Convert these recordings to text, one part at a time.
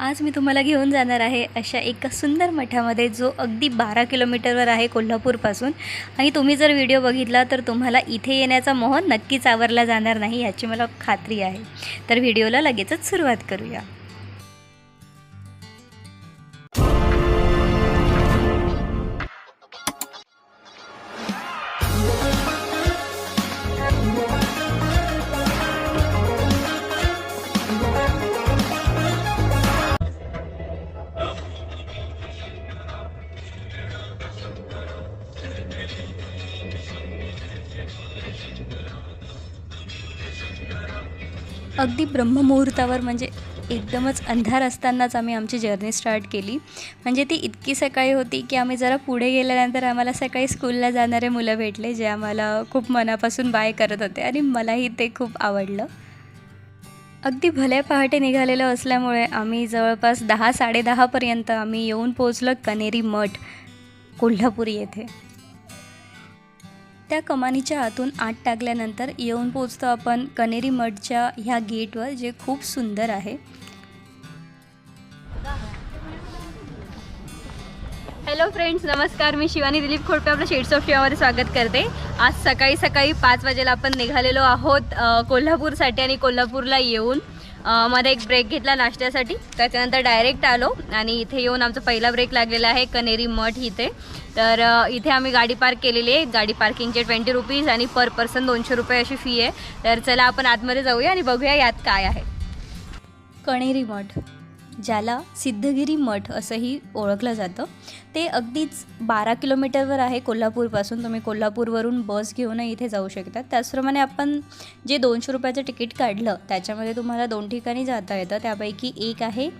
आज मी तुम्हाला घेऊन जाणार आहे अशा एका सुंदर मठामध्ये जो अगदी बारा किलोमीटरवर आहे कोल्हापूरपासून. आणि तुम्ही जर व्हिडिओ बघितला तर तुम्हाला इथे येण्याचा मोह नक्कीच आवरला जाणार नाही याची मला खात्री आहे. तर व्हिडिओला लगेचच सुरुवात करूया. अगदी ब्रह्ममुहूर्तावर म्हणजे एकदमच अंधार असतानाच आम्ही आमची जर्नी स्टार्ट केली. म्हणजे ती इतकी सकाळी होती की आम्ही जरा पुढे गेल्यानंतर आम्हाला सकाळी स्कूलला जाणारे मुलं भेटले जे आम्हाला खूप मनापासून बाय करत होते आणि मलाही ते खूप आवडलं. अगदी भल्या पहाटे निघालेलं असल्यामुळे आम्ही जवळपास दहा साडेदहापर्यंत आम्ही येऊन पोचलो कनेरी मठ कोल्हापूर येथे. त्या कमानीच्या आतून आत टाकल्यानंतर येऊन पोचतो आपण कनेरी मठच्या ह्या गेटवर जे खूप सुंदर आहे. हॅलो फ्रेंड्स नमस्कार. मी शिवानी दिलीप खोडपे आपलं शेड्स ऑफ शिवामध्ये स्वागत करते. आज सकाळी सकाळी पाच वाजेला आपण निघालेलो आहोत कोल्हापूरसाठी आणि कोल्हापूरला येऊन. मध्ये एक ब्रेक घेतला नाश्त्यासाठी. त्याच्यानंतर डायरेक्ट आलो आणि इथे येऊन आमचा पहिला ब्रेक लागलेला आहे कनेरी मठ इथे. तर इथे आम्ही गाडी पार्क केलेली आहे. गाडी पार्किंगचे ट्वेंटी रुपीज आणि पर पर्सन दोनशे रुपये अशी फी आहे. तर चला आपण आतमध्ये जाऊया आणि बघूया यात काय आहे. कणेरी मठ. ज्याला सिद्धगिरी मठ असंही ओळखलं जातं. ते अगदीच बारा किलोमीटरवर आहे कोल्हापूरपासून. तुम्ही कोल्हापूरवरून बस घेऊनही इथे जाऊ शकता. त्याचप्रमाणे आपण जे दोनशे रुपयाचं तिकीट काढलं त्याच्यामध्ये तुम्हाला दोन ठिकाणी जाता येतं. त्यापैकी एक आहे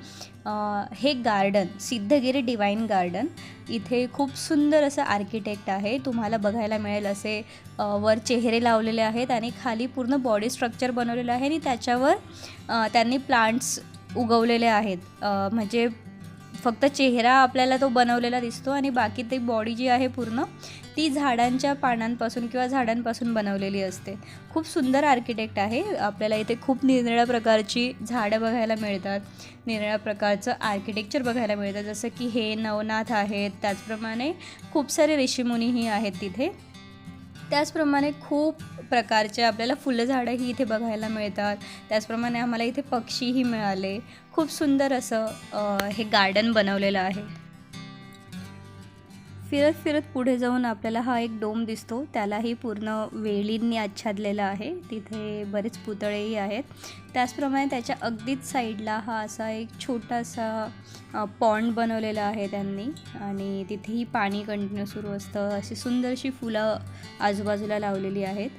हे गार्डन सिद्धगिरी डिवाईन गार्डन. इथे खूप सुंदर असं आर्किटेक्ट आहे. तुम्हाला बघायला मिळेल असे वर चेहरे लावलेले आहेत आणि खाली पूर्ण बॉडी स्ट्रक्चर बनवलेलं आहे आणि त्याच्यावर त्यांनी प्लांट्स उगवलेले आहेत. म्हणजे फक्त चेहरा आपल्याला तो बनवलेला दिसतो आणि बाकी ती बॉडी जी आहे पूर्ण ती झाडांच्या पानांपासून किंवा झाडांपासून बनवलेली असते. खूप सुंदर आर्किटेक्ट आहे. आपल्याला इथे खूप निरनिळ्या प्रकारची झाडं बघायला मिळतात. निरनिळ्या प्रकारचं आर्किटेक्चर बघायला मिळतं. जसं की हे नवनाथ आहेत. त्याचप्रमाणे खूप सारे ऋषीमुनीही आहेत तिथे. त्याचप्रमाणे खूप प्रकारचे आपल्याला फुलंझाडंही इथे बघायला मिळतात. त्याचप्रमाणे आम्हाला इथे पक्षीही मिळाले. खूप सुंदर असं हे गार्डन बनवलेलं आहे. फिरत फिरत पुढे जाऊन आपल्याला हा एक डोम दिसतो. त्यालाही पूर्ण वेलींनी आच्छादलेला आहे. तिथे बरेच पुतळेही आहेत. त्याचप्रमाणे त्याच्या अगदीच साईडला हा असा एक छोटासा पॉन्ड बनवलेला आहे त्यांनी. आणि तिथेही पाणी कंटिन्यू सुरू असतं. अशी सुंदरशी फुलं आजूबाजूला लावलेली आहेत.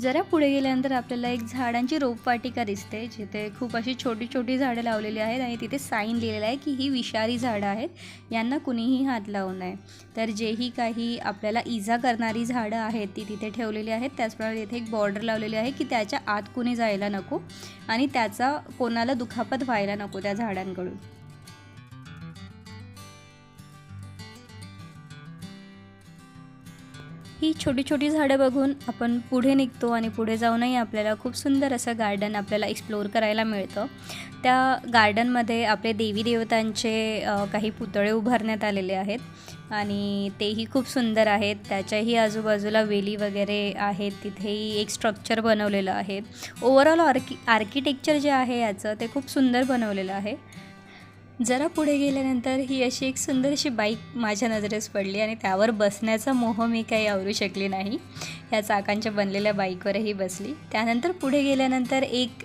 जरा पुढे गेल्यानंतर आपल्याला एक झाडांची रोपवाटिका दिसते जिथे खूप अशी छोटी छोटी झाडं लावलेली आहेत आणि तिथे साईन लिहिलेलं आहे की ही विषारी झाडं आहेत यांना कुणीही हात लावू नये. तर जेही काही आपल्याला इजा करणारी झाडं आहेत ती तिथे ठेवलेली आहेत. त्याचप्रमाणे तिथे एक बॉर्डर लावलेली आहे की त्याच्या आत कुणी जायला नको आणि त्याचा कोणाला दुखापत व्हायला नको त्या झाडांकडून. ही छोटी छोटी झाडं बघून आपण पुढे निघतो आणि पुढे जाऊनही आपल्याला खूप सुंदर असं गार्डन आपल्याला एक्सप्लोअर करायला मिळतं. त्या गार्डनमध्ये आपले देवी देवतांचे काही पुतळे उभारण्यात आलेले आहेत आणि तेही खूप सुंदर आहेत. त्याच्याही आजूबाजूला वेली वगैरे आहेत. तिथेही एक स्ट्रक्चर बनवलेलं आहे. ओव्हरऑल आर्की आर्किटेक्चर जे आहे याचं ते खूप सुंदर बनवलेलं आहे. जरा पुढे गेल्यानंतर ही अशी एक सुंदरशी बाईक माझ्या नजरेस पडली आणि त्यावर बसण्याचा मोह मी काही आवरू शकली नाही. ह्या चाकांच्या बनलेल्या बाईकवरही बसली. त्यानंतर पुढे गेल्यानंतर एक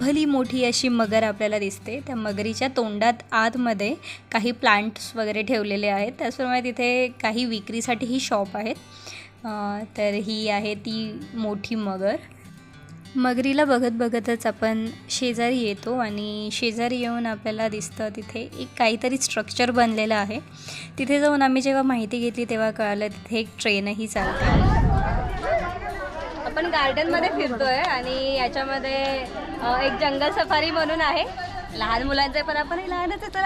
भली मोठी अशी मगर आपल्याला दिसते. त्या मगरीच्या तोंडात आतमध्ये काही प्लांट्स वगैरे ठेवलेले आहेत. त्याचप्रमाणे तिथे काही विक्रीसाठीही शॉप आहेत तर ही आहे ती मोठी मगर. मगरीला बघत बघतच आपण शेजारी येतो आणि शेजारी येऊन आपल्याला दिसतं तिथे एक काहीतरी स्ट्रक्चर बनलेलं आहे. तिथे जाऊन आम्ही जेव्हा माहिती घेतली तेव्हा कळालं तिथे एक ट्रेनही चालते. आपण गार्डनमध्ये फिरतोय आणि याच्यामध्ये एक जंगल सफारी म्हणून आहे. लहान मुलांचे पण आपण लहानच आहे तर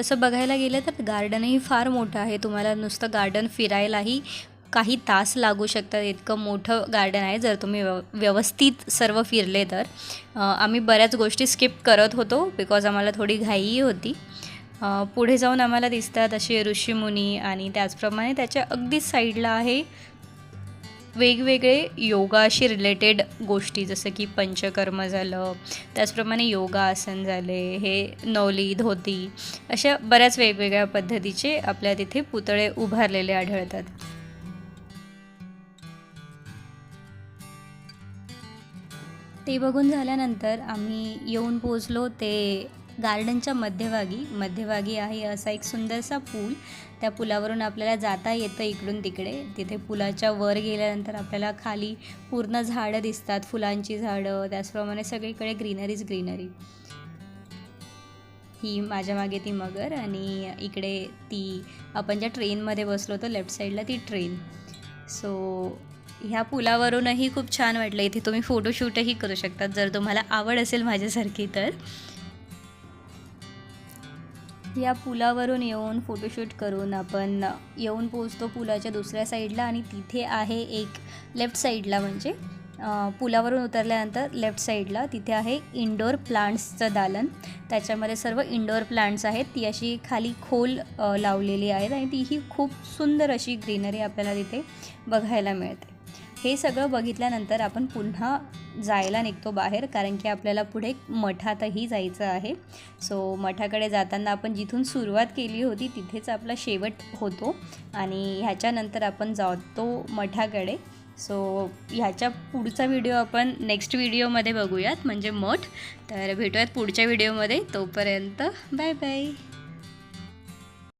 तसं बघायला गेलं तर गार्डनही फार मोठं आहे. तुम्हाला नुसतं गार्डन फिरायलाही काही तास लागू शकतात. इतकं मोठं गार्डन आहे. जर तुम्ही व्यव व्यवस्थित सर्व फिरले तर. आम्ही बऱ्याच गोष्टी स्किप करत होतो बिकॉज आम्हाला थोडी घाईही होती. पुढे जाऊन आम्हाला दिसतात असे ऋषीमुनी आणि त्याचप्रमाणे त्याच्या अगदीच साईडला आहे वेगवेगळे योगाशी रिलेटेड गोष्टी जसं की पंचकर्म झालं त्याचप्रमाणे योगासन झाले हे नवली धोती अशा बऱ्याच वेगवेगळ्या पद्धतीचे आपल्या तिथे पुतळे उभारलेले आढळतात. ते बघून झाल्यानंतर आम्ही येऊन पोचलो ते गार्डनच्या मध्यभागी मध्यभागी आहे असा एक सुंदरसा पूल. त्या पुलावरून आपल्याला जाता येतं इकडून तिकडे. तिथे पुलाच्या वर गेल्यानंतर आपल्याला खाली पूर्ण झाडं दिसतात फुलांची झाडं. त्याचप्रमाणे सगळीकडे ग्रीनरीज ग्रीनरी ही माझ्या मागे ती मगर आणि इकडे ती आपण ज्या ट्रेनमध्ये बसलो होतो लेफ्ट साईडला ती ट्रेन सो ह्या पुलावरूनही खूप छान वाटलं. इथे तुम्ही फोटोशूटही करू शकतात. जर तुम्हाला आवड असेल माझ्यासारखी तर. या पुलावरून येऊन फोटोशूट करून आपण येऊन पोचतो पुलाच्या दुसऱ्या साईडला आणि तिथे आहे एक लेफ्ट साईडला म्हणजे पुलावरून उतरल्यानंतर लेफ्ट साईडला तिथे आहे इंडोर प्लांट्सचं दालन. त्याच्यामध्ये सर्व इंडोर प्लांट्स आहेत. ती अशी खाली खोल लावलेली आहेत आणि तीही खूप सुंदर अशी ग्रीनरी आपल्याला तिथे बघायला मिळते. हे सगळं बघितल्यानंतर आपण पुन्हा जायला निघतो बाहेर कारण की आपल्याला पुढे मठातही जायचं आहे. सो मठाकडे जाताना आपण जिथून सुरुवात केली होती तिथेच आपला शेवट होतो आणि ह्याच्यानंतर आपण जातो मठाकडे. सो ह्याच्या पुढचा व्हिडिओ आपण नेक्स्ट व्हिडिओमध्ये बघूयात म्हणजे मठ. तर भेटूयात पुढच्या व्हिडिओमध्ये. तोपर्यंत बाय बाय.